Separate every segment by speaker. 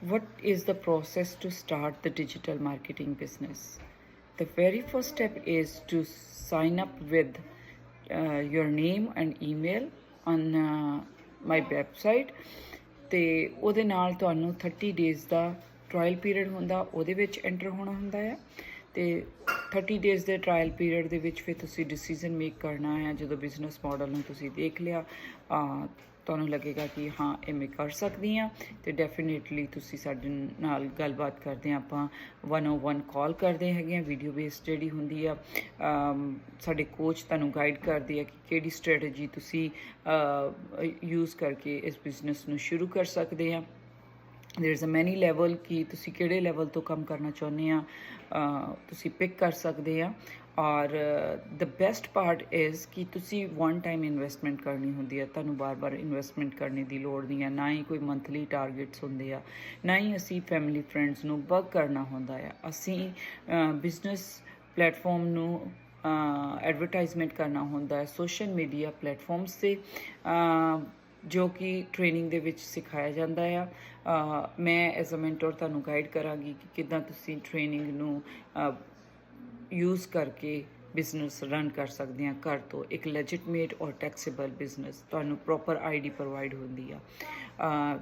Speaker 1: what is the process to start the digital marketing business? The very first step is to sign up with uh, your name and email on uh, my website ਤੇ ਉਹਦੇ ਨਾਲ ਤੁਹਾਨੂੰ 30 days ਦਾ trial period ਹੁੰਦਾ ਉਹਦੇ ਵਿੱਚ enter ਹੋਣਾ ਹੁੰਦਾ ਹੈ ਤੇ 30 ਡੇਜ਼ ਦੇ ਟ੍ਰਾਇਲ ਪੀਰੀਅਡ ਦੇ ਵਿੱਚ ਫਿਰ ਤੁਸੀਂ ਡਿਸੀਜਨ ਮੇਕ ਕਰਨਾ ਹੈ ਜਦੋਂ ਬਿਜ਼ਨਸ ਮਾਡਲ ਨੂੰ ਤੁਸੀਂ ਦੇਖ ਲਿਆ ਤੁਹਾਨੂੰ ਲੱਗੇਗਾ ਕਿ ਹਾਂ, ਇਹ ਮੈਂ ਕਰ ਸਕਦੀ ਹਾਂ ਤੇ ਡੈਫੀਨੇਟਲੀ ਤੁਸੀਂ ਸਾਡੇ ਨਾਲ ਗੱਲਬਾਤ ਕਰਦੇ ਹਾਂ। ਆਪਾਂ 101 ਕਾਲ ਕਰਦੇ ਹੈਗੇ ਆ ਵੀਡੀਓ ਬੇਸਡ ਜਿਹੜੀ ਹੁੰਦੀ ਆ ਸਾਡੇ ਕੋਚ ਤੁਹਾਨੂੰ ਗਾਈਡ ਕਰਦੇ ਆ ਕਿ ਕਿਹੜੀ ਸਟ੍ਰੈਟਜੀ ਤੁਸੀਂ ਯੂਜ਼ ਕਰਕੇ ਇਸ ਬਿਜ਼ਨਸ ਨੂੰ ਸ਼ੁਰੂ ਕਰ ਸਕਦੇ ਆ ਦੇਰ ਇਜ਼ ਅ ਮੈਨੀ ਲੈਵਲ ਕਿ ਤੁਸੀਂ ਕਿਹੜੇ ਲੈਵਲ ਤੋਂ ਕੰਮ ਕਰਨਾ ਚਾਹੁੰਦੇ ਆ ਤੁਸੀਂ ਪਿਕ ਕਰ ਸਕਦੇ ਆ ਔਰ ਦ ਬੈਸਟ ਪਾਰਟ ਇਜ਼ ਕਿ ਤੁਸੀਂ ਵਨ ਟਾਈਮ ਇਨਵੈਸਟਮੈਂਟ ਕਰਨੀ ਹੁੰਦੀ ਹੈ ਤੁਹਾਨੂੰ ਬਾਰ-ਬਾਰ ਇਨਵੈਸਟਮੈਂਟ ਕਰਨੇ ਦੀ ਲੋੜ ਨਹੀਂ ਹੈ ਨਾ ਹੀ ਕੋਈ ਮੰਥਲੀ ਟਾਰਗੇਟਸ ਹੁੰਦੇ ਆ ਨਾ ਹੀ ਅਸੀਂ ਫੈਮਿਲੀ ਫਰੈਂਡਸ ਨੂੰ ਵਰਕ ਕਰਨਾ ਹੁੰਦਾ ਆ ਅਸੀਂ ਬਿਜ਼ਨਸ ਪਲੇਟਫਾਰਮ ਨੂੰ ਐਡਵਰਟਾਈਜ਼ਮੈਂਟ ਕਰਨਾ ਹੁੰਦਾ ਹੈ ਸੋਸ਼ਲ ਮੀਡੀਆ ਪਲੇਟਫਾਰਮਸ ਤੇ ਜੋ ਕਿ ਟ੍ਰੇਨਿੰਗ ਦੇ ਵਿੱਚ ਸਿਖਾਇਆ ਜਾਂਦਾ ਆ। ਮੈਂ ਐਜ਼ ਅ ਮੈਂਟਰ ਤੁਹਾਨੂੰ ਗਾਈਡ ਕਰਾਂਗੀ ਕਿ ਕਿੱਦਾਂ ਤੁਸੀਂ ਟ੍ਰੇਨਿੰਗ ਨੂੰ ਯੂਜ਼ ਕਰਕੇ ਬਿਜ਼ਨਸ ਰਨ ਕਰ ਸਕਦੇ ਆ ਘਰ ਤੋਂ। ਇੱਕ ਲੈਜਿਟਮੇਟ ਔਰ ਟੈਕਸੇਬਲ ਬਿਜ਼ਨਸ ਤੁਹਾਨੂੰ ਪ੍ਰੋਪਰ ਆਈਡੀ ਪ੍ਰੋਵਾਈਡ ਹੁੰਦੀ ਆ।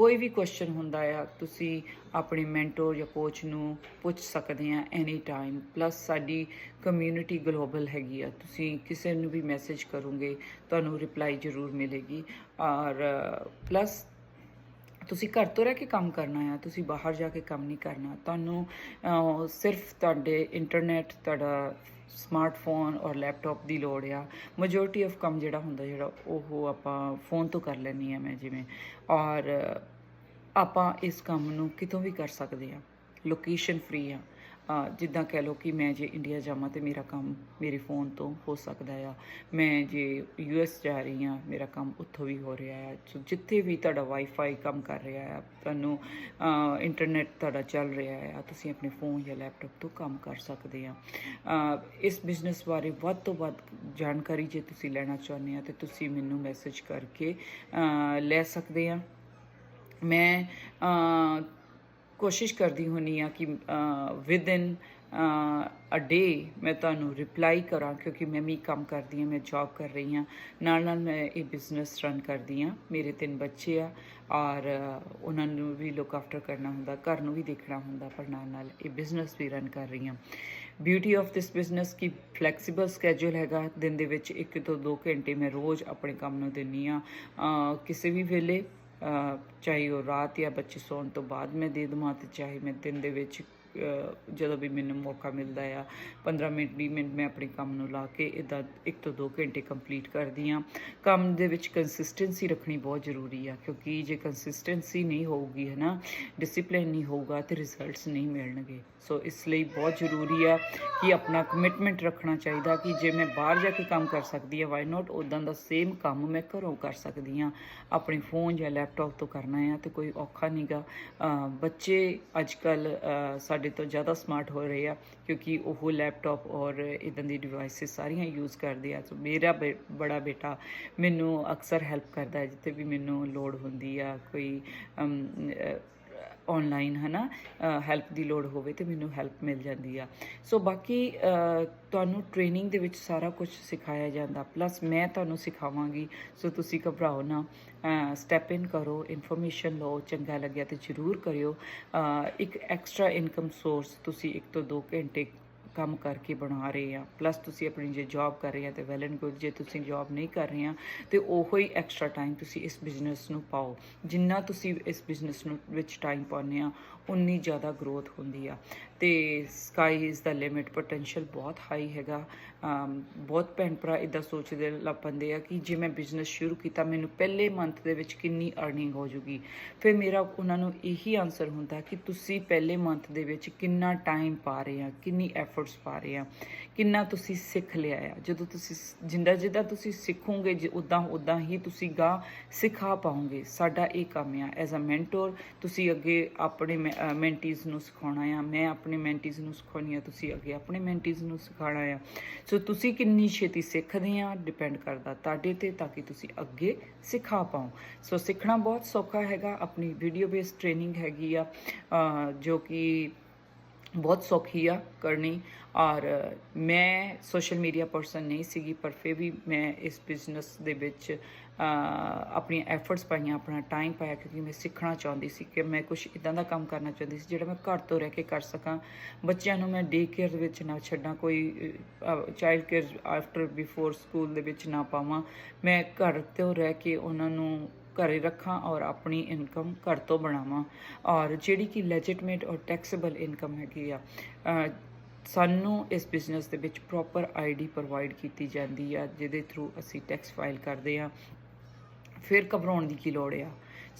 Speaker 1: ਕੋਈ ਵੀ ਕੁਐਸਚਨ ਹੁੰਦਾ ਆ, ਤੁਸੀਂ ਆਪਣੇ ਮੈਂਟਰ ਜਾਂ ਕੋਚ ਨੂੰ ਪੁੱਛ ਸਕਦੇ ਆ ਐਨੀ ਟਾਈਮ ਪਲੱਸ ਸਾਡੀ ਕਮਿਊਨਿਟੀ ਗਲੋਬਲ ਹੈਗੀ ਆ। ਤੁਸੀਂ ਕਿਸੇ ਨੂੰ ਵੀ ਮੈਸੇਜ ਕਰੋਗੇ, ਤੁਹਾਨੂੰ ਰਿਪਲਾਈ ਜ਼ਰੂਰ ਮਿਲੇਗੀ। ਔਰ ਪਲੱਸ ਤੁਸੀਂ ਘਰ ਤੋਂ ਰਹਿ ਕੇ ਕੰਮ ਕਰਨਾ ਆ, ਤੁਸੀਂ ਬਾਹਰ ਜਾ ਕੇ ਕੰਮ ਨਹੀਂ ਕਰਨਾ। ਤੁਹਾਨੂੰ ਸਿਰਫ ਤੁਹਾਡੇ ਇੰਟਰਨੈਟ ਤੁਹਾਡਾ ਸਮਾਰਟਫੋਨ ਔਰ ਲੈਪਟਾਪ ਦੀ ਲੋੜ ਆ। ਮੈਜੋਰਟੀ ਆਫ ਕੰਮ ਜਿਹੜਾ ਹੁੰਦਾ, ਜਿਹੜਾ ਉਹ ਆਪਾਂ ਫੋਨ ਤੋਂ ਕਰ ਲੈਣੀ ਆ ਮੈਂ ਜਿਵੇਂ। ਔਰ ਆਪਾਂ ਇਸ ਕੰਮ ਨੂੰ ਕਿਤੋਂ ਵੀ ਕਰ ਸਕਦੇ ਆ। ਲੋਕੇਸ਼ਨ ਫ੍ਰੀ ਆ। ਜਿੱਦਾਂ ਕਹਿ ਲਓ ਕਿ ਮੈਂ ਜੇ ਇੰਡੀਆ ਜਾਵਾਂ ਤੇ ਮੇਰਾ ਕੰਮ ਮੇਰੇ ਫੋਨ ਤੋਂ ਹੋ ਸਕਦਾ ਆ। ਮੈਂ ਜੇ ਯੂ ਐਸ ਜਾ ਰਹੀ ਆ ਮੇਰਾ ਕੰਮ ਉੱਥੋਂ ਵੀ ਹੋ ਰਿਹਾ ਆ। ਸੋ ਜਿੱਥੇ ਵੀ ਤੁਹਾਡਾ ਵਾਈਫਾਈ ਕੰਮ ਕਰ ਰਿਹਾ ਆ, ਤੁਹਾਨੂੰ ਇੰਟਰਨੈਟ ਤੁਹਾਡਾ ਚੱਲ ਰਿਹਾ ਆ, ਤੁਸੀਂ ਆਪਣੇ ਫੋਨ ਜਾਂ ਲੈਪਟਾਪ ਤੋਂ ਕੰਮ ਕਰ ਸਕਦੇ ਆ। ਇਸ ਬਿਜ਼ਨਸ ਬਾਰੇ ਵੱਧ ਤੋਂ ਵੱਧ ਜਾਣਕਾਰੀ ਜੇ ਤੁਸੀਂ ਲੈਣਾ ਚਾਹੁੰਦੇ ਆ, ਤੇ ਤੁਸੀਂ ਮੈਨੂੰ ਮੈਸੇਜ ਕਰਕੇ ਲੈ ਸਕਦੇ ਆ। ਮੈਂ ਕੋਸ਼ਿਸ਼ ਕਰਦੀ ਹੁੰਨੀ ਆ ਕਿ ਵਿਦ ਇਨ ਅ ਡੇ ਮੈਂ ਤੁਹਾਨੂੰ ਰਿਪਲਾਈ ਕਰਾਂ, ਕਿਉਂਕਿ ਮੈਂ ਵੀ ਕੰਮ ਕਰਦੀ ਹਾਂ, ਮੈਂ ਜੌਬ ਕਰ ਰਹੀ ਹਾਂ। ਨਾਲ ਨਾਲ ਮੈਂ ਇਹ ਬਿਜ਼ਨਸ ਰਨ ਕਰਦੀ ਹਾਂ। ਮੇਰੇ ਤਿੰਨ ਬੱਚੇ ਆ, ਔਰ ਉਹਨਾਂ ਨੂੰ ਵੀ ਲੁੱਕ ਆਫਟਰ ਕਰਨਾ ਹੁੰਦਾ, ਘਰ ਨੂੰ ਵੀ ਦੇਖਣਾ ਹੁੰਦਾ, ਪਰ ਨਾਲ ਨਾਲ ਇਹ ਬਿਜ਼ਨਸ ਵੀ ਰਨ ਕਰ ਰਹੀ ਹਾਂ। ਬਿਊਟੀ ਆਫ ਦਿਸ ਬਿਜ਼ਨਸ ਕੀ ਫਲੈਕਸੀਬਲ ਸਕੇਜੂਲ ਹੈਗਾ, ਦਿਨ ਦੇ ਵਿੱਚ 1 ਤੋਂ 2 ਘੰਟੇ ਮੈਂ ਰੋਜ਼ ਆਪਣੇ ਕੰਮ ਨੂੰ ਦਿੰਨੀ ਆ ਕਿਸੇ ਵੀ ਵੇਲੇ ਚਾਹੇ ਉਹ ਰਾਤ ਜਾਂ ਬੱਚੇ ਸੌਣ ਤੋਂ ਬਾਅਦ ਮੈਂ ਦੇ ਦਵਾਂ ਤੇ ਚਾਹੇ ਮੈਂ ਦਿਨ ਦੇ ਵਿੱਚ ਜਦੋਂ ਵੀ ਮੈਨੂੰ ਮੌਕਾ ਮਿਲਦਾ ਆ 15 ਮਿੰਟ 20 ਮਿੰਟ ਮੈਂ ਆਪਣੇ ਕੰਮ ਨੂੰ ਲਾ ਕੇ ਇਦਾਂ ਇੱਕ ਤੋਂ ਦੋ ਘੰਟੇ ਕੰਪਲੀਟ ਕਰਦੀ ਆ ਕੰਮ ਦੇ ਵਿੱਚ ਕੰਸਿਸਟੈਂਸੀ ਰੱਖਣੀ ਬਹੁਤ ਜ਼ਰੂਰੀ ਆ, ਕਿਉਂਕਿ ਜੇ ਕੰਸਿਸਟੈਂਸੀ ਨਹੀਂ ਹੋਊਗੀ ਹੈ ਨਾ ਡਿਸਪਲਿਨ ਨਹੀਂ ਹੋਊਗਾ ਤੇ ਰਿਜ਼ਲਟਸ ਨਹੀਂ ਮਿਲਣਗੇ। ਸੋ ਇਸ ਲਈ ਬਹੁਤ ਜ਼ਰੂਰੀ ਆ ਕਿ ਆਪਣਾ ਕਮਿਟਮੈਂਟ ਰੱਖਣਾ ਚਾਹੀਦਾ ਕਿ ਜੇ ਮੈਂ ਬਾਹਰ ਜਾ ਕੇ ਕੰਮ ਕਰ ਸਕਦੀ ਆ ਵਾਈ ਨਾਟ ਉਦਾਂ ਦਾ ਸੇਮ ਕੰਮ ਮੈਂ ਘਰੋਂ ਕਰ ਸਕਦੀ ਆ ਆਪਣੇ ਫੋਨ ਜਾਂ ਲੈਪਟਾਪ ਤੋਂ ਕਰਨਾ ਆ ਤੇ ਕੋਈ ਔਖਾ ਨਹੀਂਗਾ ਬੱਚੇ ਅੱਜ ਕੱਲ ਸਾਡੇ ਸਾਡੇ ਤੋਂ ਜ਼ਿਆਦਾ ਸਮਾਰਟ ਹੋ ਰਹੇ ਆ, ਕਿਉਂਕਿ ਉਹ ਲੈਪਟਾਪ ਔਰ ਇਦਾਂ ਦੀ ਡਿਵਾਈਸਿਸ ਸਾਰੀਆਂ ਯੂਜ਼ ਕਰਦੇ ਆ। ਸੋ ਮੇਰਾ ਬੇ- ਬੜਾ ਬੇਟਾ ਮੈਨੂੰ ਅਕਸਰ ਹੈਲਪ ਕਰਦਾ ਜਿੱਥੇ ਵੀ ਮੈਨੂੰ ਲੋੜ ਹੁੰਦੀ ਆ, ਕੋਈ ਆਨਲਾਈਨ ਹਨਾ? ਹੈਲਪ ਦੀ ਲੋੜ ਹੋਵੇ ਤੇ ਮੈਨੂੰ ਹੈਲਪ ਮਿਲ ਜਾਂਦੀ ਆ। ਸੋ ਬਾਕੀ ਤੁਹਾਨੂੰ ਟ੍ਰੇਨਿੰਗ ਦੇ ਵਿੱਚ ਸਾਰਾ ਕੁਝ ਸਿਖਾਇਆ ਜਾਂਦਾ। ਪਲੱਸ ਮੈਂ ਤੁਹਾਨੂੰ ਸਿਖਾਵਾਂਗੀ ਸੋ ਤੁਸੀਂ ਘਬਰਾਓ ਨਾ। ਸਟੈਪ ਇਨ ਕਰੋ ਇਨਫੋਰਮੇਸ਼ਨ ਲਓ, ਚੰਗਾ ਲੱਗਿਆ ਤੇ ਜਰੂਰ ਕਰਿਓ। ਇੱਕ ਐਕਸਟਰਾ ਇਨਕਮ ਸੋਰਸ ਤੁਸੀਂ ਇੱਕ ਤੋਂ 2 ਘੰਟੇ ਕੰਮ ਕਰਕੇ ਬਣਾ ਰਹੇ ਆ। ਪਲੱਸ ਤੁਸੀਂ ਆਪਣੀ ਜੇ ਜੌਬ ਕਰ ਰਹੇ ਆ ਤੇ ਵੈਲ ਐਂਡ ਗੁੱਡ ਜੇ ਤੁਸੀਂ ਜੌਬ ਨਹੀਂ ਕਰ ਰਹੇ ਆ, ਤੇ ਉਹੋ ਹੀ ਐਕਸਟਰਾ ਟਾਈਮ ਤੁਸੀਂ ਇਸ ਬਿਜ਼ਨਸ ਨੂੰ ਪਾਓ। ਜਿੰਨਾ ਤੁਸੀਂ ਇਸ ਬਿਜ਼ਨਸ ਨੂੰ ਵਿੱਚ ਟਾਈਮ ਪਾਉਂਦੇ ਆ, ਉਨੀ ਜ਼ਿਆਦਾ ਗਰੋਥ ਹੁੰਦੀ ਆ। ਤੇ sky is the limit potential ਬਹੁਤ ਹਾਈ ਹੈਗਾ। ਬਹੁਤ ਭੈਣ ਭਰਾ ਇਦਾਂ ਸੋਚਦੇ ਲੱਪੰਦੇ ਆ ਕਿ ਜੇ ਮੈਂ ਬਿਜ਼ਨਸ ਸ਼ੁਰੂ ਕੀਤਾ, ਮੈਨੂੰ ਪਹਿਲੇ ਮੰਥ ਦੇ ਵਿੱਚ ਕਿੰਨੀ ਅਰਨਿੰਗ ਹੋ ਜੂਗੀ। ਫਿਰ ਮੇਰਾ ਉਹਨਾਂ ਨੂੰ ਇਹੀ ਆਨਸਰ ਹੁੰਦਾ ਕਿ ਤੁਸੀਂ ਪਹਿਲੇ ਮੰਥ ਦੇ ਵਿੱਚ ਕਿੰਨਾ ਟਾਈਮ ਪਾ ਰਹੇ ਆ, ਕਿੰਨੀ ਐਫਰਟਸ ਪਾ ਰਹੇ ਆ, ਕਿੰਨਾ ਤੁਸੀਂ ਸਿੱਖ ਲਿਆ ਆ। ਜਦੋਂ ਤੁਸੀਂ ਸ- ਜਿੰਦਾ ਜਿੱਦਾਂ ਤੁਸੀਂ ਸਿੱਖੋਗੇ ਉਦਾਂ ਉਦਾਂ ਹੀ ਤੁਸੀਂ ਗਾ ਸਿਖਾ ਪਾਉਂਗੇ ਸਾਡਾ ਇਹ ਕੰਮ ਆ। ਐਜ਼ ਅ ਮੈਂਟੋਰ ਤੁਸੀਂ ਅੱਗੇ ਆਪਣੇ ਮੈਂਟੀਜ਼ ਨੂੰ ਸਿਖਾਉਣਾ ਆ। ਮੈਂ ਆਪਣੇ ਆਪਣੇ ਮੈਂਟੀਜ਼ ਨੂੰ ਸਿਖਾਉਣੀ ਆ, ਤੁਸੀਂ ਅੱਗੇ ਆਪਣੇ ਮੈਂਟੀਜ਼ ਨੂੰ ਸਿਖਾਉਣਾ ਆ। ਸੋ ਤੁਸੀਂ ਕਿੰਨੀ ਛੇਤੀ ਸਿੱਖਦੇ ਆ ਡਿਪੈਂਡ ਕਰਦਾ ਤੁਹਾਡੇ ਤੇ, ਤਾਂ ਕਿ ਤੁਸੀਂ ਅੱਗੇ ਸਿਖਾ ਪਾਓ। ਸੋ ਸਿੱਖਣਾ ਬਹੁਤ ਸੌਖਾ ਹੈਗਾ, ਆਪਣੀ ਵੀਡੀਓ ਬੇਸਡ ਟ੍ਰੇਨਿੰਗ ਹੈਗੀ ਆ ਜੋ ਕਿ ਬਹੁਤ ਸੌਖੀ ਆ ਕਰਨੀ। ਔਰ ਮੈਂ ਸੋਸ਼ਲ ਮੀਡੀਆ ਪਰਸਨ ਨਹੀਂ ਸੀਗੀ, ਪਰ ਫਿਰ ਵੀ ਮੈਂ ਇਸ ਬਿਜ਼ਨਸ ਦੇ ਵਿੱਚ ਆਪਣੀਆਂ ਐਫਰਟਸ ਪਾਈਆਂ, ਆਪਣਾ ਟਾਈਮ ਪਾਇਆ ਕਿਉਂਕਿ ਮੈਂ ਸਿੱਖਣਾ ਚਾਹੁੰਦੀ ਸੀ ਕਿ ਮੈਂ ਕੁਝ ਇਦਾਂ ਦਾ ਕੰਮ ਕਰਨਾ ਚਾਹੁੰਦੀ ਸੀ ਜਿਹੜਾ ਮੈਂ ਘਰ ਤੋਂ ਰਹਿ ਕੇ ਕਰ ਸਕਾਂ। ਬੱਚਿਆਂ ਨੂੰ ਮੈਂ ਡੇ ਕੇਅਰ ਦੇ ਵਿੱਚ ਨਾ ਛੱਡਾਂ, ਕੋਈ child care after before school ਦੇ ਵਿੱਚ ਨਾ ਪਾਵਾਂ। ਮੈਂ ਘਰ ਤੋਂ ਰਹਿ ਕੇ ਉਹਨਾਂ ਨੂੰ ਘਰੇ ਰੱਖਾਂ ਔਰ ਆਪਣੀ ਇਨਕਮ ਘਰ ਤੋਂ ਬਣਾਵਾਂ। ਔਰ ਜਿਹੜੀ ਕਿ ਲੈਜਿਟਮੇਟ ਔਰ ਟੈਕਸੇਬਲ ਇਨਕਮ ਹੈਗੀ ਆ ਸਾਨੂੰ ਇਸ ਬਿਜ਼ਨਸ ਦੇ ਵਿੱਚ ਪ੍ਰੋਪਰ ਆਈਡੀ ਪ੍ਰੋਵਾਈਡ ਕੀਤੀ ਜਾਂਦੀ ਆ, ਜਿਹਦੇ ਥਰੂ ਅਸੀਂ ਟੈਕਸ ਫਾਈਲ ਕਰਦੇ ਆ। ਫਿਰ ਘਬਰਾਉਣ ਦੀ ਕੀ ਲੋੜ ਆ?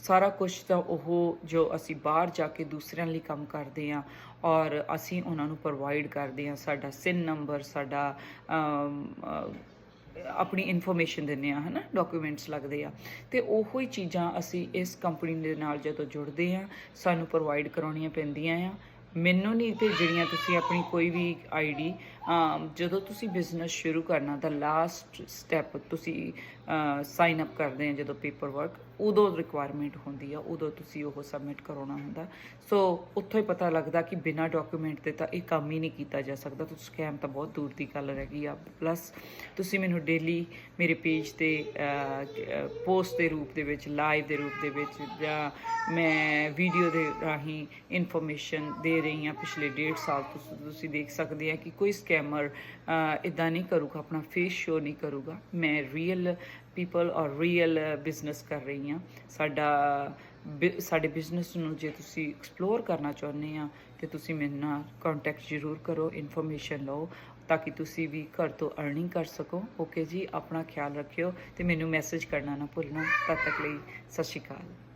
Speaker 1: ਸਾਰਾ ਕੁਝ ਤਾਂ ਉਹ ਜੋ ਅਸੀਂ ਬਾਹਰ ਜਾ ਕੇ ਦੂਸਰਿਆਂ ਲਈ ਕੰਮ ਕਰਦੇ ਆ ਔਰ ਅਸੀਂ ਉਹਨਾਂ ਨੂੰ ਪ੍ਰੋਵਾਈਡ ਕਰਦੇ ਆ ਸਾਡਾ ਸਿਨ ਨੰਬਰ ਸਾਡਾ ਆਪਣੀ ਇਨਫੋਰਮੇਸ਼ਨ ਦਿੰਦੇ ਆ ਹਨਾ ਡਾਕੂਮੈਂਟਸ ਲੱਗਦੇ ਆ। ਤੇ ਉਹੋ ਹੀ ਚੀਜ਼ਾਂ ਅਸੀਂ ਇਸ ਕੰਪਨੀ ਦੇ ਨਾਲ ਜਦੋਂ ਜੁੜਦੇ ਆ ਸਾਨੂੰ ਪ੍ਰੋਵਾਈਡ ਕਰਾਉਣੀਆਂ ਪੈਂਦੀਆਂ ਆ। ਮੈਨੂੰ ਨਹੀਂ ਤੇ ਜਿਹੜੀਆਂ ਤੁਸੀਂ ਆਪਣੀ ਕੋਈ ਵੀ ਆਈਡੀ ਜਦੋਂ ਤੁਸੀਂ ਬਿਜ਼ਨਸ ਸ਼ੁਰੂ ਕਰਨਾ ਦਾ ਲਾਸਟ ਸਟੈਪ ਤੁਸੀਂ ਸਾਈਨ ਅਪ ਕਰਦੇ ਆ ਜਦੋਂ ਪੇਪਰ ਵਰਕ ਉਦੋਂ ਰਿਕੁਆਇਰਮੈਂਟ ਹੁੰਦੀ ਆ, ਉਦੋਂ ਤੁਸੀਂ ਉਹ ਸਬਮਿਟ ਕਰਾਉਣਾ ਹੁੰਦਾ। ਸੋ ਉੱਥੋਂ ਹੀ ਪਤਾ ਲੱਗਦਾ ਕਿ ਬਿਨਾਂ ਡਾਕੂਮੈਂਟ ਦੇ ਤਾਂ ਇਹ ਕੰਮ ਹੀ ਨਹੀਂ ਕੀਤਾ ਜਾ ਸਕਦਾ। ਤੁਸੀਂ ਸਕੈਮ ਤਾਂ ਬਹੁਤ ਦੂਰ ਦੀ ਗੱਲ ਰਹਿ ਗਈ ਆ। ਪਲੱਸ ਤੁਸੀਂ ਮੈਨੂੰ ਡੇਲੀ ਮੇਰੇ ਪੇਜ ਤੇ ਪੋਸਟ ਦੇ ਰੂਪ ਦੇ ਵਿੱਚ ਲਾਈਵ ਦੇ ਰੂਪ ਦੇ ਵਿੱਚ ਜਾਂ ਮੈਂ ਵੀਡੀਓ ਦੇ ਰਾਹੀਂ ਇਨਫੋਰਮੇਸ਼ਨ ਦੇ ਰਹੀ ਹਾਂ। ਪਿਛਲੇ ਡੇਢ ਸਾਲ ਤੋਂ ਤੁਸੀਂ- ਤੁਸੀਂ ਦੇਖ ਸਕਦੇ ਆ ਕਿ ਕੋਈ ਸਕੈਮ ਸਕੈਮਰ ਇਦਾਂ ਨਹੀਂ ਕਰੂਗਾ, ਆਪਣਾ ਫੇਸ ਸ਼ੋ ਨਹੀਂ ਕਰੂਗਾ। ਮੈਂ ਰੀਅਲ ਪੀਪਲ ਔਰ ਰੀਅਲ ਬਿਜ਼ਨਸ ਕਰ ਰਹੀ ਹਾਂ। ਸਾਡਾ ਬਿ- ਸਾਡੇ ਬਿਜ਼ਨਸ ਨੂੰ ਜੇ ਤੁਸੀਂ ਐਕਸਪਲੋਰ ਕਰਨਾ ਚਾਹੁੰਦੇ ਆ ਤੇ ਤੁਸੀਂ ਮੇਰੇ ਨਾਲ ਕੰਟੈਕਟ ਜ਼ਰੂਰ ਕਰੋ ਇਨਫੋਰਮੇਸ਼ਨ ਲਓ, ਤਾਂ ਕਿ ਤੁਸੀਂ ਵੀ ਘਰ ਤੋਂ ਅਰਨਿੰਗ ਕਰ ਸਕੋ। ਓਕੇ ਜੀ, ਆਪਣਾ ਖਿਆਲ ਰੱਖਿਓ ਤੇ ਮੈਨੂੰ ਮੈਸੇਜ ਕਰਨਾ ਨਾ ਭੁੱਲਣਾ। ਤਦ ਤੱਕ ਲਈ ਸਤਿ ਸ਼੍ਰੀ ਅਕਾਲ।